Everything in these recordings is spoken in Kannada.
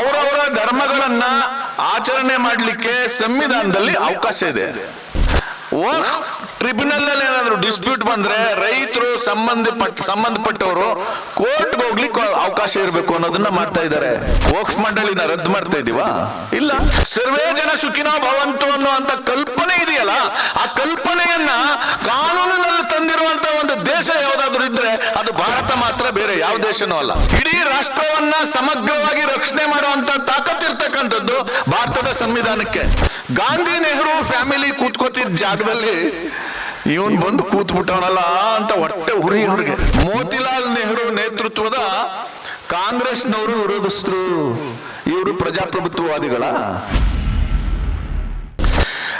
ಅವರವರ ಧರ್ಮಗಳನ್ನ ಆಚರಣೆ ಮಾಡಲಿಕ್ಕೆ ಸಂವಿಧಾನದಲ್ಲಿ ಅವಕಾಶ ಇದೆ. ಟ್ರಿಬ್ಯುನಲ್ ಅಲ್ಲಿ ಏನಾದ್ರು ಡಿಸ್ಪ್ಯೂಟ್ ಬಂದ್ರೆ ರೈತರು ಸಂಬಂಧಪಟ್ಟ ಸಂಬಂಧಪಟ್ಟವರು ಕೋರ್ಟ್ ಹೋಗ್ಲಿಕ್ಕೆ ಅವಕಾಶ ಇರಬೇಕು ಅನ್ನೋದನ್ನ ಮಾಡ್ತಾ ಇದ್ದಾರೆ. ವಕ್ಫ್ ಮಂಡಳಿನ ರದ್ದು ಮಾಡ್ತಾ ಇದೀವಾ ಇಲ್ಲ. ಸರ್ವೇ ಜನ ಸುಖಿನೋ ಭವಂತು ಅನ್ನುವಂತ ಕಲ್ಪನೆ ಇದೆಯಲ್ಲ, ಆ ಕಲ್ಪನೆಯನ್ನ ಕಾನೂನಿನಲ್ಲಿ ತಂದಿರುವಂತ ಒಂದು ದೇಶ ಯಾವ್ದಾದ್ರು ಇದ್ರೆ ಅದು ಭಾರತ ಮಾತ್ರ ಬೇರೆ ಯಾವ ದೇಶನೂ ಅಲ್ಲ. ಇಡೀ ರಾಷ್ಟ್ರವನ್ನ ಸಮಗ್ರವಾಗಿ ರಕ್ಷಣೆ ಮಾಡುವಂತ ತಾಕತ್ತಿರ್ತಕ್ಕಂಥದ್ದು ಭಾರತದ ಸಂವಿಧಾನಕ್ಕೆ. ಗಾಂಧಿ ನೆಹರು ಫ್ಯಾಮಿಲಿ ಕೂತ್ಕೋತಿದ್ದ ಜಾಗದಲ್ಲಿ ಇವನ್ ಬಂದು ಕೂತ್ ಬಿಟ್ಟವನಲ್ಲ ಅಂತ ಹೊಟ್ಟೆ ಉರಿ ಅವ್ರಿಗೆ. ಮೋತಿಲಾಲ್ ನೆಹರು ನೇತೃತ್ವದ ಕಾಂಗ್ರೆಸ್ನವರು ವಿರೋಧಿಸಿದ್ರು ಇವರು ಪ್ರಜಾಪ್ರಭುತ್ವವಾದಿಗಳ.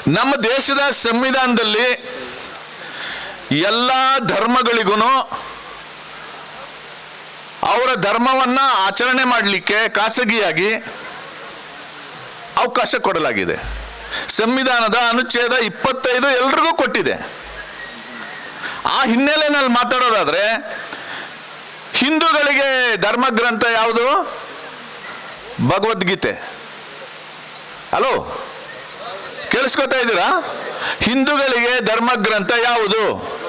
ನಮ್ಮ ದೇಶದ ಸಂವಿಧಾನದಲ್ಲಿ ಎಲ್ಲ ಧರ್ಮಗಳಿಗೂ ಅವರ ಧರ್ಮವನ್ನ ಆಚರಣೆ ಮಾಡಲಿಕ್ಕೆ ಖಾಸಗಿಯಾಗಿ ಅವಕಾಶ ಕೊಡಲಾಗಿದೆ. ಸಂವಿಧಾನದ ಅನುಚ್ಛೇದ ಇಪ್ಪತ್ತೈದು ಎಲ್ರಿಗೂ ಕೊಟ್ಟಿದೆ. ಆ ಹಿನ್ನೆಲೆಯಲ್ಲಿ ಮಾತಾಡೋದಾದ್ರೆ, ಹಿಂದೂಗಳಿಗೆ ಧರ್ಮ ಗ್ರಂಥ ಯಾವುದು? ಭಗವದ್ಗೀತೆ. ಹಲೋ? ಕೇಳಿಸ್ಕೊತಾ ಇದ್ದೀರಾ? ಹಿಂದೂಗಳಿಗೆ ಧರ್ಮ ಗ್ರಂಥ ಯಾವುದು?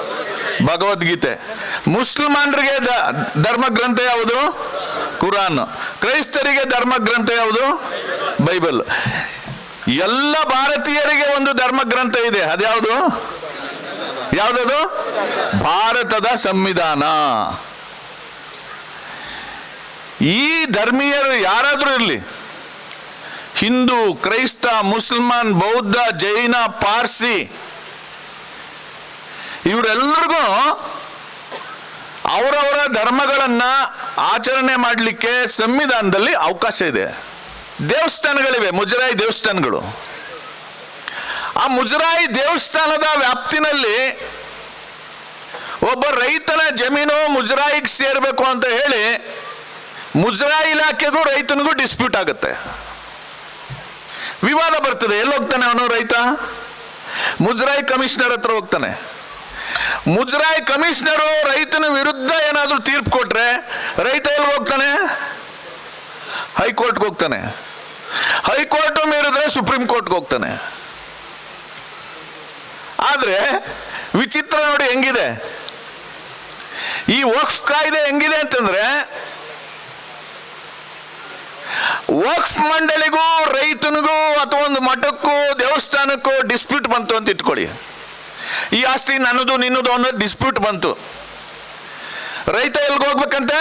ಭಗವದ್ಗೀತೆ. ಮುಸಲ್ಮಾನರಿಗೆ ಧರ್ಮಗ್ರಂಥ ಧರ್ಮ ಗ್ರಂಥ ಯಾವುದು? ಕುರಾನ್. ಕ್ರೈಸ್ತರಿಗೆ ಧರ್ಮ ಗ್ರಂಥ ಯಾವುದು? ಬೈಬಲ್. ಎಲ್ಲ ಭಾರತೀಯರಿಗೆ ಒಂದು ಧರ್ಮ ಗ್ರಂಥ ಇದೆ. ಅದ್ಯಾವುದು? ಯಾವ್ದದು? ಭಾರತದ ಸಂವಿಧಾನ. ಈ ಧರ್ಮೀಯರು ಯಾರಾದರೂ ಇರಲಿ, ಹಿಂದೂ, ಕ್ರೈಸ್ತ, ಮುಸಲ್ಮಾನ್, ಬೌದ್ಧ, ಜೈನ, ಪಾರ್ಸಿ ಇವರೆಲ್ಲರಿಗೂ ಅವರವರ ಧರ್ಮಗಳನ್ನ ಆಚರಣೆ ಮಾಡಲಿಕ್ಕೆ ಸಂವಿಧಾನದಲ್ಲಿ ಅವಕಾಶ ಇದೆ. ದೇವಸ್ಥಾನಗಳಿವೆ, ಮುಜರಾಯಿ ದೇವಸ್ಥಾನಗಳು. ಆ ಮುಜರಾಯಿ ದೇವಸ್ಥಾನದ ವ್ಯಾಪ್ತಿನಲ್ಲಿ ಒಬ್ಬ ರೈತನ ಜಮೀನು ಮುಜರಾಯಿಗೆ ಸೇರಬೇಕು ಅಂತ ಹೇಳಿ ಮುಜರಾಯಿ ಇಲಾಖೆಗೂ ರೈತನಿಗೂ ಡಿಸ್ಪ್ಯೂಟ್ ಆಗುತ್ತೆ. ವಿವಾದ ಬರ್ತದೆ. ಎಲ್ಲಿ ಹೋಗ್ತಾನೆ ಅವನು ರೈತ? ಮುಜರಾಯಿ ಕಮಿಷನರ್ ಹತ್ರ ಹೋಗ್ತಾನೆ. ಮುಜರಾಯಿ ಕಮಿಷನರು ರೈತನ ವಿರುದ್ಧ ಏನಾದರೂ ತೀರ್ಪು ಕೊಟ್ರೆ ರೈತ ಎಲ್ಲಿ ಹೋಗ್ತಾನೆ? ಹೈಕೋರ್ಟ್ಗೆ ಹೋಗ್ತಾನೆ. ಹೈಕೋರ್ಟ್ ಮೀರಿದ್ರೆ ಸುಪ್ರೀಂ ಕೋರ್ಟ್ಗೆ ಹೋಗ್ತಾನೆ. ಆದರೆ ವಿಚಿತ್ರ ನೋಡಿ ಹೆಂಗಿದೆ? ಈ ವಕ್ಫ್ ಕಾಯ್ದೆ ಹೆಂಗಿದೆ ಅಂತಂದ್ರೆ, ವಕ್ಫ್ ಮಂಡಳಿಗೂ, ರೈತನಿಗೂ ಅಥವಾ ಒಂದು ಮಠಕ್ಕೂ, ದೇವಸ್ಥಾನಕ್ಕೂ ಡಿಸ್ಪ್ಯೂಟ್ ಬಂತು ಅಂತ ಇಟ್ಕೊಳ್ಳಿ. ಈ ಆಸ್ತಿ ನನ್ನದು, ನಿನ್ನದು ಅನ್ನೋದು ಡಿಸ್ಪ್ಯೂಟ್ ಬಂತು. ರೈತ ಎಲ್ಗೆ ಹೋಗ್ಬೇಕಂತ?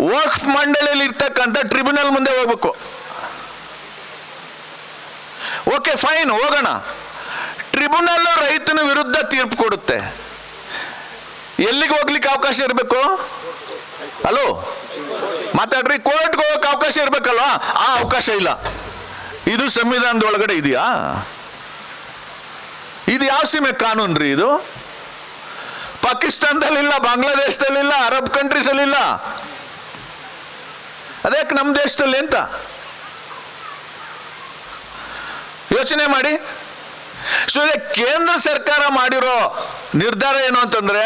ವಕ್ಫ್ ಮಂಡಳಿಯಲ್ಲಿ ಇರ್ತಕ್ಕಂಥ ಟ್ರಿಬ್ಯುನಲ್ ಮುಂದೆ ಹೋಗ್ಬೇಕು. ಓಕೆ ಫೈನ್ ಹೋಗೋಣ. ಟ್ರಿಬ್ಯುನಲ್ ರೈತನ ವಿರುದ್ಧ ತೀರ್ಪು ಕೊಡುತ್ತೆ. ಎಲ್ಲಿಗೆ ಹೋಗ್ಲಿಕ್ಕೆ ಅವಕಾಶ ಇರಬೇಕು? ಹಲೋ ಮಾತಾಡ್ರಿ, ಕೋರ್ಟ್ಗೆ ಹೋಗಕ್ಕೆ ಅವಕಾಶ ಇರಬೇಕಲ್ವಾ? ಆ ಅವಕಾಶ ಇಲ್ಲ. ಇದು ಸಂವಿಧಾನದ ಒಳಗಡೆ ಇದೆಯಾ? ಇದು ಯಾವ ಸೀಮೆ ಕಾನೂನು ರೀ ಇದು? ಪಾಕಿಸ್ತಾನದಲ್ಲಿಲ್ಲ, ಬಾಂಗ್ಲಾದೇಶದಲ್ಲಿಲ್ಲ, ಅರಬ್ ಕಂಟ್ರೀಸ್ ಅಲ್ಲಿಲ್ಲ. ಅದಕ್ಕೆ ನಮ್ಮ ದೇಶದಲ್ಲಿ ಎಂತ ಯೋಚನೆ ಮಾಡಿ. ಸೊ ಕೇಂದ್ರ ಸರ್ಕಾರ ಮಾಡಿರೋ ನಿರ್ಧಾರ ಏನು ಅಂತಂದ್ರೆ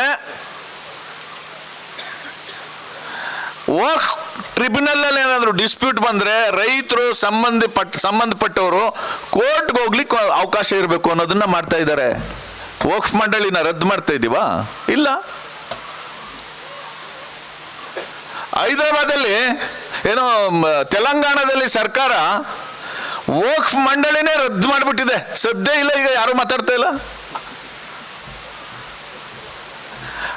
ವಕ್ ಟ್ರಿಬ್ಯುನಲ್ ಅಲ್ಲಿ ಏನಾದರೂ ಡಿಸ್ಪ್ಯೂಟ್ ಬಂದ್ರೆ ರೈತರು ಸಂಬಂಧಪಟ್ಟ, ಸಂಬಂಧಪಟ್ಟವರು ಕೋರ್ಟ್ಗೆ ಹೋಗ್ಲಿಕ್ಕೆ ಅವಕಾಶ ಇರಬೇಕು ಅನ್ನೋದನ್ನ ಮಾಡ್ತಾ ಇದ್ದಾರೆ. ವಕ್ಫ್ ಮಂಡಳಿನ ರದ್ದು ಮಾಡ್ತಾ ಇದೀವಾ? ಇಲ್ಲ. ಹೈದರಾಬಾದಲ್ಲಿ ಏನೋ ತೆಲಂಗಾಣದಲ್ಲಿ ಸರ್ಕಾರ ವಕ್ಫ್ ಮಂಡಳಿನೇ ರದ್ದು ಮಾಡಿಬಿಟ್ಟಿದೆ. ಸದ್ಯ ಇಲ್ಲ, ಈಗ ಯಾರು ಮಾತಾಡ್ತಾ ಇಲ್ಲ?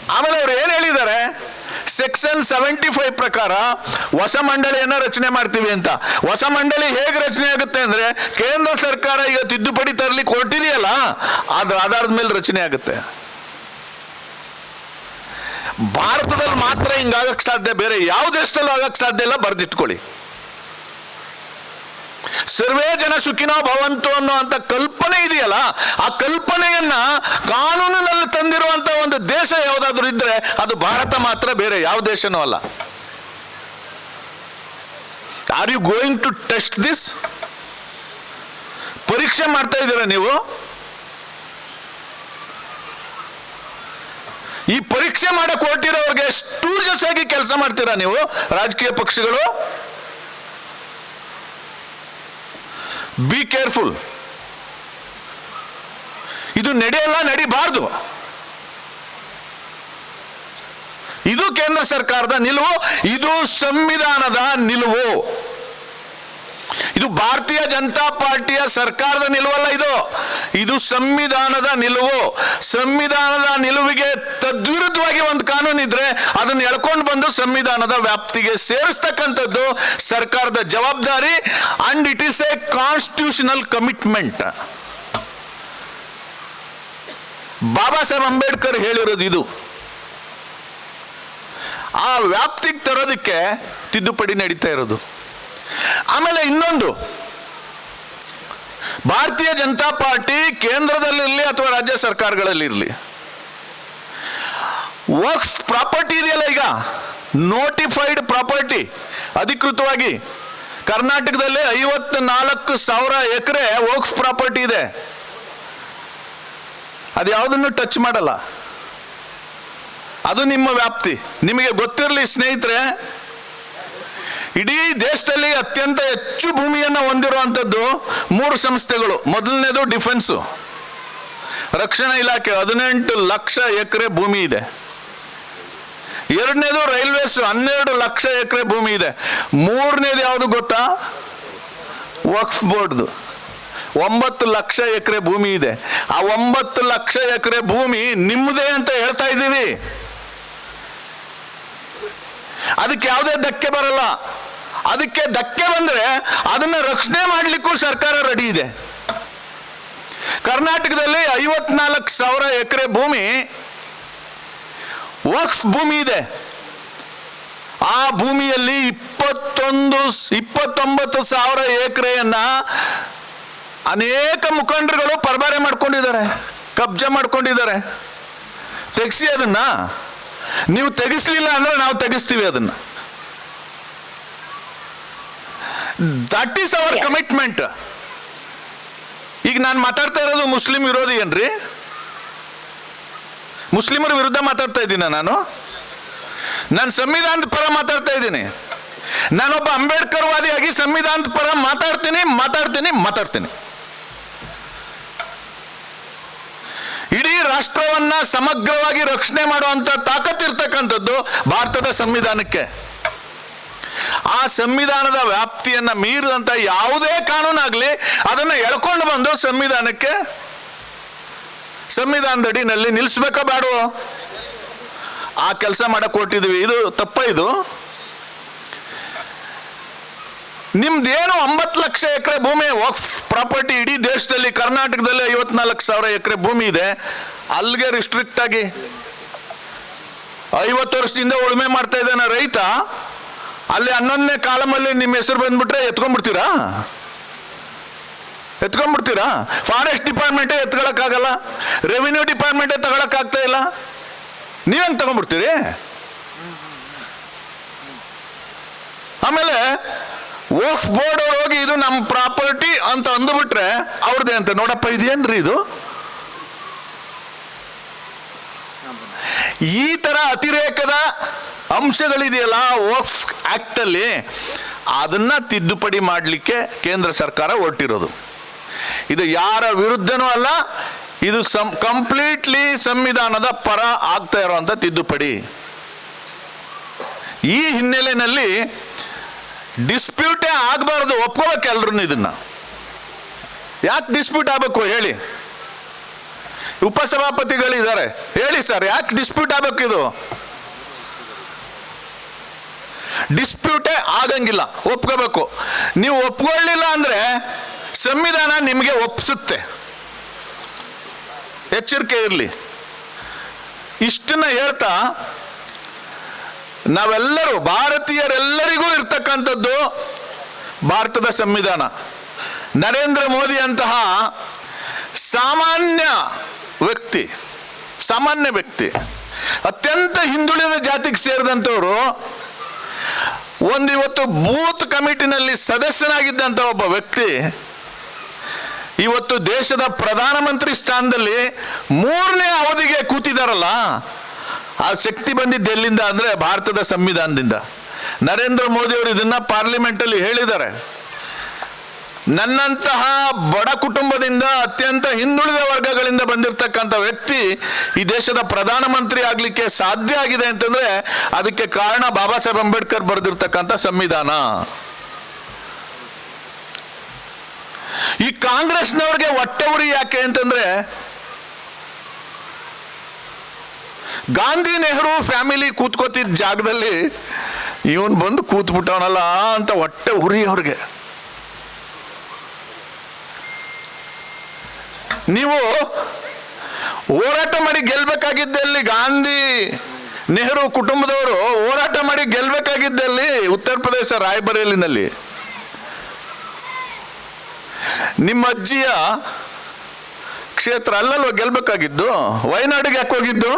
ಆಮೇಲೆ ಅವ್ರು ಏನು ಹೇಳಿದ್ದಾರೆ? ಸೆಕ್ಷನ್ ಸೆವೆಂಟಿ ಫೈವ್ ಪ್ರಕಾರ ಹೊಸ ಮಂಡಳಿಯನ್ನ ರಚನೆ ಮಾಡ್ತೀವಿ ಅಂತ. ಹೊಸ ಮಂಡಳಿ ಹೇಗೆ ರಚನೆ ಆಗುತ್ತೆ ಅಂದ್ರೆ, ಕೇಂದ್ರ ಸರ್ಕಾರ ಈಗ ತಿದ್ದುಪಡಿ ತರಲಿಕ್ಕೆ ಕೊಟ್ಟಿದೆಯಲ್ಲ ಅದ್ರ ಆಧಾರದ ಮೇಲೆ ರಚನೆ ಆಗುತ್ತೆ. ಭಾರತದಲ್ಲಿ ಮಾತ್ರ ಹಿಂಗಾಗಕ್ ಸಾಧ್ಯ, ಬೇರೆ ಯಾವ ದೇಶದಲ್ಲೂ ಆಗಕ್ಕೆ ಸಾಧ್ಯ ಇಲ್ಲ, ಬರ್ದಿಟ್ಕೊಳ್ಳಿ. ಸರ್ವೇ ಜನ ಸುಖಿನೋ ಭವಂತು ಅನ್ನುವಂತ ಕಲ್ಪನೆ ಇದೆಯಲ್ಲ, ಆ ಕಲ್ಪನೆಯನ್ನ ಕಾನೂನಿನಲ್ಲಿ ತಂದಿರುವಂತ ಒಂದು ದೇಶ ಯಾವ್ದಾದ್ರು ಇದ್ರೆ ಅದು ಭಾರತ ಮಾತ್ರ ಬೇರೆ ಯಾವ ದೇಶನೂ ಅಲ್ಲ. Are you going to test this ಪರೀಕ್ಷೆ ಮಾಡ್ತಾ ಇದ್ದೀರಾ ನೀವು? ಈ ಪರೀಕ್ಷೆ ಮಾಡಕ್ ಹೊರಟಿರೋರ್ಗೆ ಸ್ಟೂಜಸ್ ಆಗಿ ಕೆಲಸ ಮಾಡ್ತೀರಾ ನೀವು, ರಾಜಕೀಯ ಪಕ್ಷಗಳು? ಬಿ ಕೇರ್ಫುಲ್ ಇದು ನಡೆಯಲ್ಲ ನಡಿಬಾರ್ದು. ಇದು ಕೇಂದ್ರ ಸರ್ಕಾರದ ನಿಲುವು ಇದು ಸಂವಿಧಾನದ ನಿಲುವು. ಇದು ಭಾರತೀಯ ಜನತಾ ಪಾರ್ಟಿಯ ಸರ್ಕಾರದ ನಿಲುವಲ್ಲ ಇದು. ಇದು ಸಂವಿಧಾನದ ನಿಲುವು. ಸಂವಿಧಾನದ ನಿಲುವಿಗೆ ತದ್ವಿರುದ್ಧವಾಗಿ ಒಂದು ಕಾನೂನು ಇದ್ರೆ ಅದನ್ನು ಎಳ್ಕೊಂಡು ಬಂದು ಸಂವಿಧಾನದ ವ್ಯಾಪ್ತಿಗೆ ಸೇರಿಸ್ತಕ್ಕಂಥದ್ದು ಸರ್ಕಾರದ ಜವಾಬ್ದಾರಿ and it is a constitutional commitment Baba Saheb Ambedkar ಹೇಳಿರೋದು ಇದು. ಆ ವ್ಯಾಪ್ತಿಗೆ ತರೋದಕ್ಕೆ ತಿದ್ದುಪಡಿ ನಡೀತಾ ಇರೋದು. ಆಮೇಲೆ ಇನ್ನೊಂದು, ಭಾರತೀಯ ಜನತಾ ಪಾರ್ಟಿ ಕೇಂದ್ರದಲ್ಲಿರಲಿ ಅಥವಾ ರಾಜ್ಯ ಸರ್ಕಾರಗಳಲ್ಲಿರಲಿ. ವರ್ಕ್ ಪ್ರಾಪರ್ಟಿ ಇದೆಯಲ್ಲ ಈಗ? ನೋಟಿಫೈಡ್ ಪ್ರಾಪರ್ಟಿ ಅಧಿಕೃತವಾಗಿ ಕರ್ನಾಟಕದಲ್ಲಿ ಐವತ್ತು ನಾಲ್ಕು ಸಾವಿರ ಎಕರೆ ವರ್ಕ್ಸ್ ಪ್ರಾಪರ್ಟಿ ಇದೆ. ಅದು ಯಾವುದನ್ನು ಟಚ್ ಮಾಡಲ್ಲ. ಅದು ನಿಮ್ಮ ವ್ಯಾಪ್ತಿ. ನಿಮಗೆ ಗೊತ್ತಿರಲಿ ಸ್ನೇಹಿತರೆ ಇಡೀ ದೇಶದಲ್ಲಿ ಅತ್ಯಂತ ಹೆಚ್ಚು ಭೂಮಿಯನ್ನು ಹೊಂದಿರುವಂಥದ್ದು ಮೂರು ಸಂಸ್ಥೆಗಳು. ಮೊದಲನೇದು ಡಿಫೆನ್ಸು. ರಕ್ಷಣಾ ಇಲಾಖೆ, ಹದಿನೆಂಟು ಲಕ್ಷ ಎಕರೆ ಭೂಮಿ ಇದೆ. ಎರಡನೇದು ರೈಲ್ವೇಸ್, ಹನ್ನೆರಡು ಲಕ್ಷ ಎಕರೆ ಭೂಮಿ ಇದೆ. ಮೂರನೇದು ಯಾವುದು ಗೊತ್ತಾ? ವಕ್ಫ್ ಬೋರ್ಡ್ದು. ಒಂಬತ್ತು ಲಕ್ಷ ಎಕರೆ ಭೂಮಿ ಇದೆ. ಆ ಒಂಬತ್ತು ಲಕ್ಷ ಎಕರೆ ಭೂಮಿ ನಿಮ್ಮದೇ ಅಂತ ಹೇಳ್ತಾ ಇದ್ದೀವಿ. ಅದಕ್ಕೆ ಯಾವುದೇ ಧಕ್ಕೆ ಬರಲ್ಲ. ಅದಕ್ಕೆ ಧಕ್ಕೆ ಬಂದ್ರೆ ಅದನ್ನ ರಕ್ಷಣೆ ಮಾಡಲಿಕ್ಕೂ ಸರ್ಕಾರ ರೆಡಿ ಇದೆ. ಕರ್ನಾಟಕದಲ್ಲಿ ಐವತ್ನಾಲ್ಕು ಸಾವಿರ ಎಕರೆ ಭೂಮಿ, ವಕ್ಫ್ ಭೂಮಿ ಇದೆ. ಆ ಭೂಮಿಯಲ್ಲಿ ಇಪ್ಪತ್ತೊಂದು, ಇಪ್ಪತ್ತೊಂಬತ್ತು ಸಾವಿರ ಎಕರೆಯನ್ನ ಅನೇಕ ಮುಖಂಡರುಗಳು ಪರಬಾರೆ ಮಾಡ್ಕೊಂಡಿದ್ದಾರೆ, ಕಬ್ಜಾ ಮಾಡ್ಕೊಂಡಿದ್ದಾರೆ. ತೆಗೆಸಿ ಅದನ್ನ. ನೀವು ತೆಗಿಸ್ಲಿಲ್ಲ ಅಂದ್ರೆ ನಾವು ತೆಗಿಸ್ತೀವಿ ಅದನ್ನ. ದಟ್ ಈಸ್ ಅವರ್ ಕಮಿಟ್ಮೆಂಟ್ ಈಗ ನಾನು ಮಾತಾಡ್ತಾ ಇರೋದು ಮುಸ್ಲಿಂ ವಿರೋಧಿ ಏನ್ರಿ? ಮುಸ್ಲಿಮರ ವಿರುದ್ಧ ಮಾತಾಡ್ತಾ ಇದ್ದೀನ ನಾನು? ನಾನು ಸಂವಿಧಾನದ ಪರ ಮಾತಾಡ್ತಾ ಇದ್ದೀನಿ. ನಾನೊಬ್ಬ ಅಂಬೇಡ್ಕರ್ ವಾದಿಯಾಗಿ ಸಂವಿಧಾನದ ಪರ ಮಾತಾಡ್ತೀನಿ ಮಾತಾಡ್ತೀನಿ ಮಾತಾಡ್ತೀನಿ. ಇಡೀ ರಾಷ್ಟ್ರವನ್ನ ಸಮಗ್ರವಾಗಿ ರಕ್ಷಣೆ ಮಾಡುವಂತ ತಾಕತ್ತಿರ್ತಕ್ಕಂಥದ್ದು ಭಾರತದ ಸಂವಿಧಾನಕ್ಕೆ. ಆ ಸಂವಿಧಾನದ ವ್ಯಾಪ್ತಿಯನ್ನ ಮೀರಿದಂತ ಯಾವುದೇ ಕಾನೂನಾಗ್ಲಿ ಅದನ್ನ ಎಳ್ಕೊಂಡು ಬಂದು ಸಂವಿಧಾನಕ್ಕೆ ಸಂವಿಧಾನದ ಅಡಿನಲ್ಲಿ ನಿಲ್ಲಿಸ್ಬೇಕೋ ಬೇಡವೋ ಆ ಕೆಲಸ ಮಾಡಕ್ ಹೊರಟಿದ್ವಿ. ಇದು ತಪ್ಪ ಇದು ನಿಮ್ದೇನು ಒಂಬತ್ತು ಲಕ್ಷ ಎಕರೆ ಭೂಮಿ ವಕ್ಫ್ ಪ್ರಾಪರ್ಟಿ ಇಡೀ ದೇಶದಲ್ಲಿ, ಕರ್ನಾಟಕದಲ್ಲಿ ಐವತ್ನಾಲ್ಕು ಸಾವಿರ ಎಕರೆ ಭೂಮಿ ಇದೆ. ಅಲ್ಲಿಗೆ ರಿಸ್ಟ್ರಿಕ್ಟ್ ಆಗಿ ಐವತ್ತು ವರ್ಷದಿಂದ ಉಳುಮೆ ಮಾಡ್ತಾ ಇದ್ದಾನೆ ರೈತ. ಅಲ್ಲಿ ಹನ್ನೊಂದನೇ ಕಾಲಮಲ್ಲಿ ನಿಮ್ಮ ಹೆಸರು ಬಂದ್ಬಿಟ್ರೆ ಎತ್ಕೊಂಡ್ಬಿಡ್ತೀರಾ? ಎತ್ಕೊಂಡ್ಬಿಡ್ತೀರಾ? ಫಾರೆಸ್ಟ್ ಡಿಪಾರ್ಟ್ಮೆಂಟೇ ಎತ್ಕೊಳಕ್ಕಾಗಲ್ಲ? ರೆವಿನ್ಯೂ ಡಿಪಾರ್ಟ್ಮೆಂಟೇ ತಗೊಳಕ್ಕಾಗ್ತಾ ಇಲ್ಲ? ನೀವೇನ್ ತಗೊಂಡ್ಬಿಡ್ತೀರಿ? ಆಮೇಲೆ ವಕ್ಫ್ ಬೋರ್ಡ್ ಅವ್ರು ಹೋಗಿ ಇದು ನಮ್ಮ ಪ್ರಾಪರ್ಟಿ ಅಂತ ಅಂದುಬಿಟ್ರೆ ಅವ್ರದ್ದೇ ಅಂತ. ನೋಡಪ್ಪ, ಇದೇನ್ರಿ ಇದು? ಈ ತರ ಅತಿರೇಕದ ಅಂಶಗಳಿದೆಯಲ್ಲ ವಕ್ಫ್ ಆ್ಯಕ್ಟಲ್ಲಿ ಅದನ್ನ ತಿದ್ದುಪಡಿ ಮಾಡಲಿಕ್ಕೆ ಕೇಂದ್ರ ಸರ್ಕಾರ ಹೊರಟಿರೋದು. ಇದು ಯಾರ ವಿರುದ್ಧನೂ ಅಲ್ಲ, ಇದು ಸಂ ಕಂಪ್ಲೀಟ್ಲಿ ಸಂವಿಧಾನದ ಪರ ಆಗ್ತಾ ಇರುವಂತ ತಿದ್ದುಪಡಿ. ಈ ಹಿನ್ನೆಲೆಯಲ್ಲಿ ಡಿಸ್ಪ್ಯೂಟೇ ಆಗಬಾರ್ದು, ಒಪ್ಕೋಬೇಕು ಎಲ್ರು ಇದನ್ನ. ಯಾಕೆ ಡಿಸ್ಪ್ಯೂಟ್ ಆಗಬೇಕು ಹೇಳಿ. ಉಪಸಭಾಪತಿಗಳಿದ್ದಾರೆ. ಹೇಳಿ ಸರ್, ಯಾಕೆ ಡಿಸ್ಪ್ಯೂಟ್ ಆಗಬೇಕು ಇದು? ಡಿಸ್ಪ್ಯೂಟೇ ಆಗಂಗಿಲ್ಲ, ಒಪ್ಕೋಬೇಕು. ನೀವು ಒಪ್ಕೊಳ್ಳಿಲ್ಲ ಅಂದ್ರೆ ಸಂವಿಧಾನ ನಿಮಗೆ ಒಪ್ಪಿಸುತ್ತೆ ಎಚ್ಚರಿಕೆ ಇರಲಿ. ಇಷ್ಟನ್ನ ಹೇಳ್ತಾ, ನಾವೆಲ್ಲರೂ ಭಾರತೀಯರೆಲ್ಲರಿಗೂ ಇರ್ತಕ್ಕಂಥದ್ದು ಭಾರತದ ಸಂವಿಧಾನ. ನರೇಂದ್ರ ಮೋದಿ ಅಂತಹ ಸಾಮಾನ್ಯ ವ್ಯಕ್ತಿ ಸಾಮಾನ್ಯ ವ್ಯಕ್ತಿ, ಅತ್ಯಂತ ಹಿಂದುಳಿದ ಜಾತಿಗೆ ಸೇರಿದಂಥವರು ಒಂದು ಇವತ್ತು ಬೂತ್ ಕಮಿಟಿನಲ್ಲಿ ಸದಸ್ಯನಾಗಿದ್ದಂಥ ಒಬ್ಬ ವ್ಯಕ್ತಿ ಇವತ್ತು ದೇಶದ ಪ್ರಧಾನಮಂತ್ರಿ ಸ್ಥಾನದಲ್ಲಿ ಮೂರನೇ ಅವಧಿಗೆ ಕೂತಿದಾರಲ್ಲ, ಆ ಶಕ್ತಿ ಬಂದಿದ್ದು ಎಲ್ಲಿಂದ ಅಂದ್ರೆ ಭಾರತದ ಸಂವಿಧಾನದಿಂದ. ನರೇಂದ್ರ ಮೋದಿ ಅವರು ಇದನ್ನ ಪಾರ್ಲಿಮೆಂಟ್ ಅಲ್ಲಿ ಹೇಳಿದ್ದಾರೆ. ನನ್ನಂತಹ ಬಡ ಕುಟುಂಬದಿಂದ ಅತ್ಯಂತ ಹಿಂದುಳಿದ ವರ್ಗಗಳಿಂದ ಬಂದಿರತಕ್ಕಂಥ ವ್ಯಕ್ತಿ ಈ ದೇಶದ ಪ್ರಧಾನಮಂತ್ರಿ ಆಗ್ಲಿಕ್ಕೆ ಸಾಧ್ಯ ಆಗಿದೆ ಅಂತಂದ್ರೆ ಅದಕ್ಕೆ ಕಾರಣ ಬಾಬಾ ಸಾಹೇಬ್ ಅಂಬೇಡ್ಕರ್ ಬರೆದಿರ್ತಕ್ಕಂಥ ಸಂವಿಧಾನ. ಈ ಕಾಂಗ್ರೆಸ್ನವ್ರಿಗೆ ಹೊಟ್ಟೆ ಉರಿ ಯಾಕೆ ಅಂತಂದ್ರೆ ಗಾಂಧಿ ನೆಹರು ಫ್ಯಾಮಿಲಿ ಕೂತ್ಕೋತಿದ್ದ ಜಾಗದಲ್ಲಿ ಇವನ್ ಬಂದು ಕೂತ್ಬಿಟ್ಟವನಲ್ಲ ಅಂತ ಹೊಟ್ಟೆ ಉರಿ ಅವ್ರಿಗೆ. ನೀವು ಹೋರಾಟ ಮಾಡಿ ಗೆಲ್ಬೇಕಾಗಿದ್ದಲ್ಲಿ ಗಾಂಧಿ ನೆಹರು ಕುಟುಂಬದವರು ಹೋರಾಟ ಮಾಡಿ ಗೆಲ್ಬೇಕಾಗಿದ್ದಲ್ಲಿ ಉತ್ತರ ಪ್ರದೇಶ ರಾಯಬರೇಲಿನಲ್ಲಿ. ನಿಮ್ಮ ಅಜ್ಜಿಯ ಕ್ಷೇತ್ರ ಅಲ್ಲಲ್ವ ಗೆಲ್ಬೇಕಾಗಿದ್ದು? ವಯನಾಡಿಗೆ ಯಾಕೆ ಹೋಗಿದ್ದು?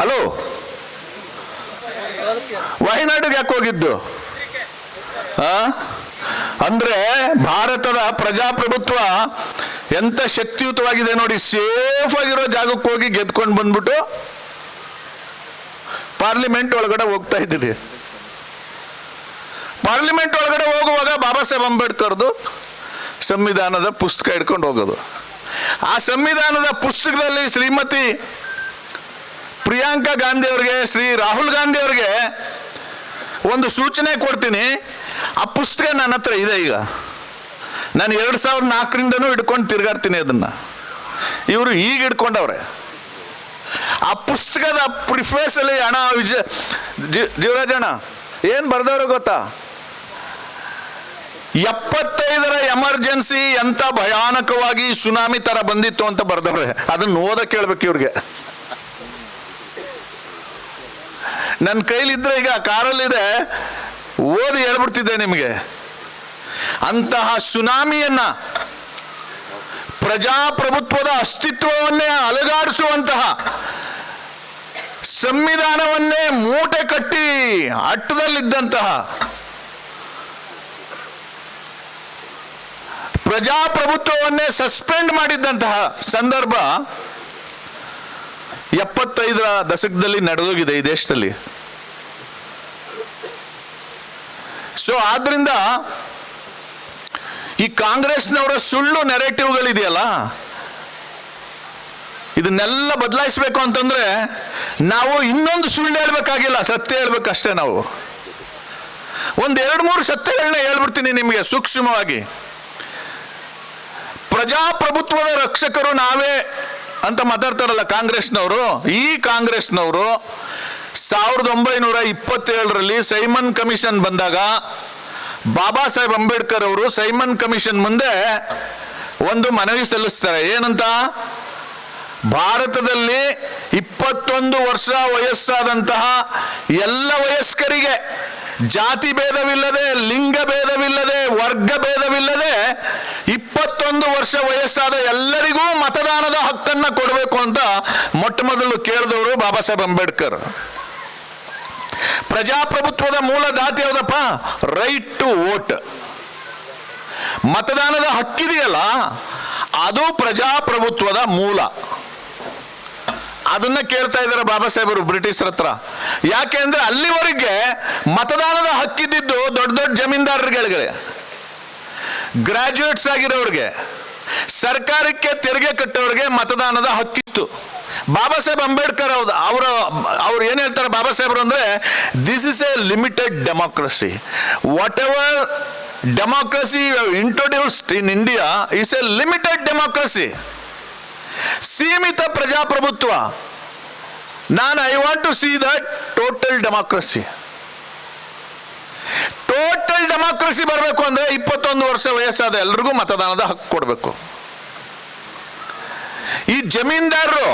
ಹಲೋ ವಯನಾಡಿಗೆ ಯಾಕೆ ಹೋಗಿದ್ದು? ಅಂದ್ರೆ ಭಾರತದ ಪ್ರಜಾಪ್ರಭುತ್ವ ಎಂತ ಶಕ್ತಿಯುತವಾಗಿದೆ ನೋಡಿ ಸೇಫ್ ಆಗಿರೋ ಜಾಗಕ್ಕೆ ಹೋಗಿ ಗೆದ್ಕೊಂಡು ಬಂದ್ಬಿಟ್ಟು ಪಾರ್ಲಿಮೆಂಟ್ ಒಳಗಡೆ ಹೋಗ್ತಾ ಇದ್ದೀರಿ. ಪಾರ್ಲಿಮೆಂಟ್ ಒಳಗಡೆ ಹೋಗುವಾಗ ಬಾಬಾ ಸಾಹೇಬ್ ಅಂಬೇಡ್ಕರ್ದು ಸಂವಿಧಾನದ ಪುಸ್ತಕ ಹಿಡ್ಕೊಂಡು ಹೋಗೋದು. ಆ ಸಂವಿಧಾನದ ಪುಸ್ತಕದಲ್ಲಿ ಶ್ರೀಮತಿ ಪ್ರಿಯಾಂಕಾ ಗಾಂಧಿ ಅವ್ರಿಗೆ, ಶ್ರೀ ರಾಹುಲ್ ಗಾಂಧಿ ಅವ್ರಿಗೆ ಒಂದು ಸೂಚನೆ ಕೊಡ್ತೀನಿ. ಆ ಪುಸ್ತಕ ನನ್ನ ಹತ್ರ ಇದೆ ಈಗ. ನಾನು ಎರಡು ಸಾವಿರದ ನಾಲ್ಕರಿಂದನೂ ಹಿಡ್ಕೊಂಡು ತಿರ್ಗಾಡ್ತೀನಿ ಅದನ್ನು. ಇವರು ಈಗ ಹಿಡ್ಕೊಂಡವ್ರೆ. ಆ ಪುಸ್ತಕದ ಪ್ರಿಫೇಸ್ ಅಲ್ಲಿ ಹಣ ವಿಜಯ ಜೀವರಾಜ ಜೀವರಾಜ್ ಅಣ್ಣ, ಏನ್ ಬರ್ದವ್ರೆ ಗೊತ್ತಾ? ಎಪ್ಪತ್ತೈದರ ಎಮರ್ಜೆನ್ಸಿ ಎಂತ ಭಯಾನಕವಾಗಿ ಸುನಾಮಿ ತರ ಬಂದಿತ್ತು ಅಂತ ಬರ್ದವ್ರೆ. ಅದನ್ನ ಓದಕ್ಕೆ ಕೇಳ್ಬೇಕು ಇವ್ರಿಗೆ. ನನ್ನ ಕೈಲಿದ್ರೆ ಈಗ ಕಾರಲ್ಲಿದೆ, ಓದಿ ಹೇಳ್ಬಿಡ್ತಿದ್ದೆ ನಿಮಗೆ. ಅಂತಹ ಸುನಾಮಿಯನ್ನ ಪ್ರಜಾಪ್ರಭುತ್ವದ ಅಸ್ತಿತ್ವವನ್ನೇ ಅಲುಗಾಡಿಸುವಂತಹ ಸಂವಿಧಾನವನ್ನೇ ಮೂಟೆ ಕಟ್ಟಿ ಅಟ್ಟದಲ್ಲಿದ್ದಂತಹ ಪ್ರಜಾಪ್ರಭುತ್ವವನ್ನೇ ಸಸ್ಪೆಂಡ್ ಮಾಡಿದ್ದಂತಹ ಸಂದರ್ಭ ಎಪ್ಪತ್ತೈದರ ದಶಕದಲ್ಲಿ ನಡೆದೋಗಿದೆ ಈ ದೇಶದಲ್ಲಿ. ಸೊ ಆದ್ರಿಂದ ಈ ಕಾಂಗ್ರೆಸ್ನವರ ಸುಳ್ಳು ನೆರೆಟಿವ್ಗಳಿದೆಯಲ್ಲ, ಇದನ್ನೆಲ್ಲ ಬದಲಾಯಿಸಬೇಕು ಅಂತಂದ್ರೆ ನಾವು ಇನ್ನೊಂದು ಸುಳ್ಳು ಹೇಳ್ಬೇಕಾಗಿಲ್ಲ, ಸತ್ಯ ಹೇಳ್ಬೇಕಷ್ಟೇ ನಾವು. ಒಂದು ಎರಡು ಮೂರು ಸತ್ಯಗಳನ್ನ ಹೇಳ್ಬಿಡ್ತೀನಿ ನಿಮಗೆ ಸೂಕ್ಷ್ಮವಾಗಿ. ಪ್ರಜಾಪ್ರಭುತ್ವದ ರಕ್ಷಕರು ನಾವೇ ಅಂತ ಮಾತಾಡ್ತಾರಲ್ಲ ಕಾಂಗ್ರೆಸ್ನವರು, ಈ ಕಾಂಗ್ರೆಸ್ನವರು, ಸಾವಿರದ ಒಂಬೈನೂರ ಇಪ್ಪತ್ತೇಳರಲ್ಲಿ ಸೈಮನ್ ಕಮಿಷನ್ ಬಂದಾಗ ಬಾಬಾ ಸಾಹೇಬ್ ಅಂಬೇಡ್ಕರ್ ಅವರು ಸೈಮನ್ ಕಮಿಷನ್ ಮುಂದೆ ಒಂದು ಮನವಿ ಸಲ್ಲಿಸ್ತಾರೆ. ಏನಂತ? ಭಾರತದಲ್ಲಿ ಇಪ್ಪತ್ತೊಂದು ವರ್ಷ ವಯಸ್ಸಾದಂತಹ ಎಲ್ಲ ವಯಸ್ಕರಿಗೆ ಜಾತಿ ಭೇದವಿಲ್ಲದೆ, ಲಿಂಗ ಭೇದವಿಲ್ಲದೆ, ವರ್ಗ ಭೇದವಿಲ್ಲದೆ ಇಪ್ಪತ್ತೊಂದು ವರ್ಷ ವಯಸ್ಸಾದ ಎಲ್ಲರಿಗೂ ಮತದಾನದ ಹಕ್ಕನ್ನು ಕೊಡಬೇಕು ಅಂತ ಮೊಟ್ಟ ಮೊದಲು ಕೇಳಿದವರು ಬಾಬಾ ಸಾಹೇಬ್ ಅಂಬೇಡ್ಕರ್. ಪ್ರಜಾಪ್ರಭುತ್ವದ ಮೂಲ ದಾತಿ ಯಾವುದಪ್ಪ? ರೈಟ್ ಟು ವೋಟ್ ಮತದಾನದ ಹಕ್ಕಿದೆಯಲ್ಲ, ಅದು ಪ್ರಜಾಪ್ರಭುತ್ವದ ಮೂಲ. ಅದನ್ನ ಕೇಳ್ತಾ ಇದ್ದಾರೆ ಬಾಬಾ ಸಾಹೇಬರು ಬ್ರಿಟಿಷರ ಹತ್ರ. ಯಾಕೆ ಅಂದ್ರೆ ಅಲ್ಲಿವರೆಗೆ ಮತದಾನದ ಹಕ್ಕಿದ್ದು ದೊಡ್ಡ ದೊಡ್ಡ ಜಮೀನ್ದಾರರುಗಳಿಗೆ ಗ್ರಾಜುಯೇಟ್ಸ್ ಆಗಿರೋರಿಗೆ. ಸರ್ಕಾರಕ್ಕೆ ತೆರಿಗೆ ಕಟ್ಟೋರಿಗೆ ಮತದಾನದ ಹಕ್ಕಿತ್ತು. ಬಾಬಾ ಸಾಹೇಬ್ ಅಂಬೇಡ್ಕರ್ ಅವ್ರ ಅವರ ಅವ್ರು ಏನ್ ಹೇಳ್ತಾರೆ ಬಾಬಾ ಸಾಹೇಬ್ರು ಅಂದ್ರೆ this is a limited democracy whatever democracy introduced in India is a limited democracy ಸೀಮಿತ ಪ್ರಜಾಪ್ರಭುತ್ವ. ನಾನು I want to see that total democracy total democracy ಬರಬೇಕು ಅಂದ್ರೆ ಇಪ್ಪತ್ತೊಂದು ವರ್ಷ ವಯಸ್ಸಾದ ಎಲ್ರಿಗೂ ಮತದಾನದ ಹಕ್ಕು ಕೊಡಬೇಕು. ಈ ಜಮೀನ್ದಾರರು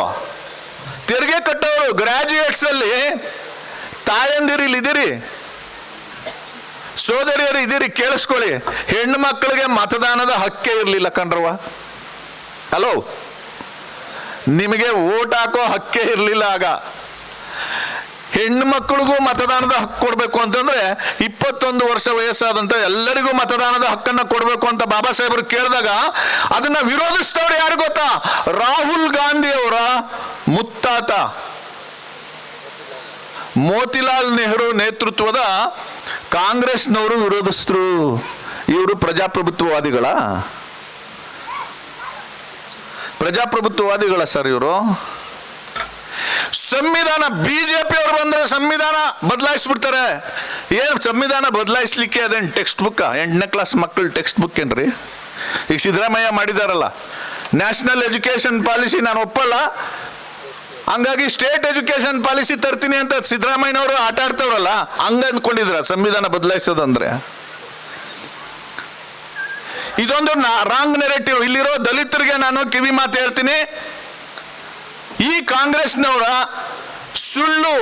ತೆರಿಗೆ ಕಟ್ಟೋರು ಗ್ರಾಜುಯೇಟ್ಸ್ ಅಲ್ಲಿ ತಾಯಂದಿರಿ ಇದ್ದೀರಿ ಸೋದರಿಯರು ಇದ್ದೀರಿ ಕೇಳಿಸ್ಕೊಳ್ಳಿ. ಹೆಣ್ಣು ಮಕ್ಕಳಿಗೆ ಮತದಾನದ ಹಕ್ಕೇ ಇರಲಿಲ್ಲ ಕಣ್ರವ ಹಲೋ ನಿಮಗೆ ಓಟ್ ಹಾಕೋ ಹಕ್ಕೇ ಇರಲಿಲ್ಲ ಆಗ. ಹೆಣ್ಣು ಮಕ್ಕಳಿಗೂ ಮತದಾನದ ಹಕ್ಕು ಕೊಡಬೇಕು ಅಂತಂದ್ರೆ ಇಪ್ಪತ್ತೊಂದು ವರ್ಷ ವಯಸ್ಸಾದಂತ ಎಲ್ಲರಿಗೂ ಮತದಾನದ ಹಕ್ಕನ್ನ ಕೊಡಬೇಕು ಅಂತ ಬಾಬಾ ಸಾಹೇಬರು ಕೇಳಿದಾಗ ಅದನ್ನ ವಿರೋಧಿಸ್ತವ್ರು ಯಾರು ಗೊತ್ತಾ? ರಾಹುಲ್ ಗಾಂಧಿ ಅವರ ಮುತ್ತಾತ. ಮೋತಿಲಾಲ್ ನೆಹರು ನೇತೃತ್ವದ ಕಾಂಗ್ರೆಸ್ನವರು ವಿರೋಧಿಸಿದ್ರು ಇವರು ಪ್ರಜಾಪ್ರಭುತ್ವವಾದಿಗಳ. ಪ್ರಜಾಪ್ರಭುತ್ವವಾದಿಗಳ ಸರ್ ಇವರು. ಸಂವಿಧಾನ ಬಿಜೆಪಿ ಅವರು ಬಂದ್ರೆ ಸಂವಿಧಾನ ಬದಲಾಯಿಸ್ಬಿಡ್ತಾರೆ. ಏನು ಸಂವಿಧಾನ ಬದಲಾಯಿಸ್ಲಿಕ್ಕೆ ಅದೇನು ಟೆಕ್ಸ್ಟ್ ಬುಕ್ ಎಂಟನೇ ಕ್ಲಾಸ್ ಮಕ್ಕಳ ಟೆಕ್ಸ್ಟ್ ಬುಕ್ ಏನ್ರಿ? ಈಗ ಸಿದ್ದರಾಮಯ್ಯ ಮಾಡಿದಾರಲ್ಲ ನ್ಯಾಷನಲ್ ಎಜುಕೇಶನ್ ಪಾಲಿಸಿ ನಾನು ಒಪ್ಪಲ್ಲ. ಹಂಗಾಗಿ ಸ್ಟೇಟ್ ಎಜುಕೇಶನ್ ಪಾಲಿಸಿ ತರ್ತೀನಿ ಅಂತ ಸಿದ್ದರಾಮಯ್ಯನವರು ಆಟ ಆಡ್ತವ್ರಲ್ಲ, ಹಂಗ ಅಂದ್ಕೊಂಡಿದ್ರ ಸಂವಿಧಾನ ಬದಲಾಯಿಸೋದಂದ್ರೆ. ಇದೊಂದು ರಾಂಗ್ ನೆರೆಟಿವ್ ಇಲ್ಲಿರೋ ದಲಿತರಿಗೆ ನಾನು ಕಿವಿ ಮಾತು ಹೇಳ್ತೀನಿ. ಈ ಕಾಂಗ್ರೆಸ್ನವರ ಸುಳ್ಳು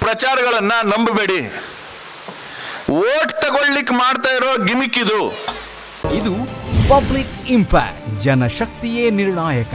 ಪ್ರಚಾರಗಳನ್ನು ನಂಬಬೇಡಿ. ಓಟ್ ತಗೊಳ್ಲಿಕ್ಕೆ ಮಾಡ್ತಾ ಇರೋ ಗಿಮಿಕ್ ಇದು. ಇದು ಪಬ್ಲಿಕ್ ಇಂಪ್ಯಾಕ್ಟ್, ಜನಶಕ್ತಿಯೇ ನಿರ್ಣಾಯಕ.